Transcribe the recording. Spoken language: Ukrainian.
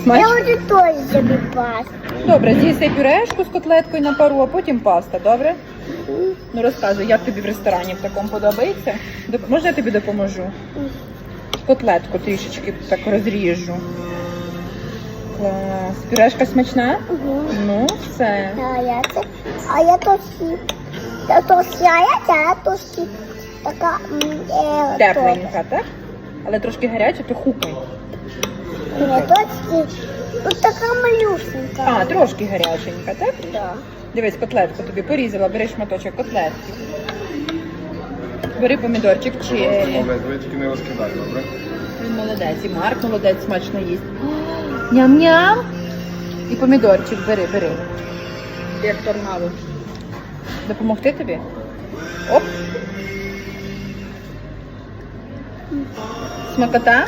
Я Смачно? хочу теж собі пасту. Добре, з'їси пюрешку з котлеткою на пару, а потім паста, добре? Ну розказуй, як тобі в ресторані в такому подобається? Доп- Можна я тобі допоможу? Котлетку трішечки так розріжу. Клас. Пюрешка смачна? Угу. Ну, все. А я це, а я то сі. Та то сяя, а то сі. Така м, е, Тепленька, так? Але трошки гаряча, то хукай. Сі. Тут така малюсенька. А, трошки гаряченька, так? Да. Дивись, котлетку тобі порізала, бери шматочок котлетки. Бери помідорчик чи Молодець, не розкидай, добре? він молодець, і Марк молодець смачно їсть. Ням-ням. І помідорчик бери, бери. Як торнадо. Допомогти тобі? Оп. Смакота?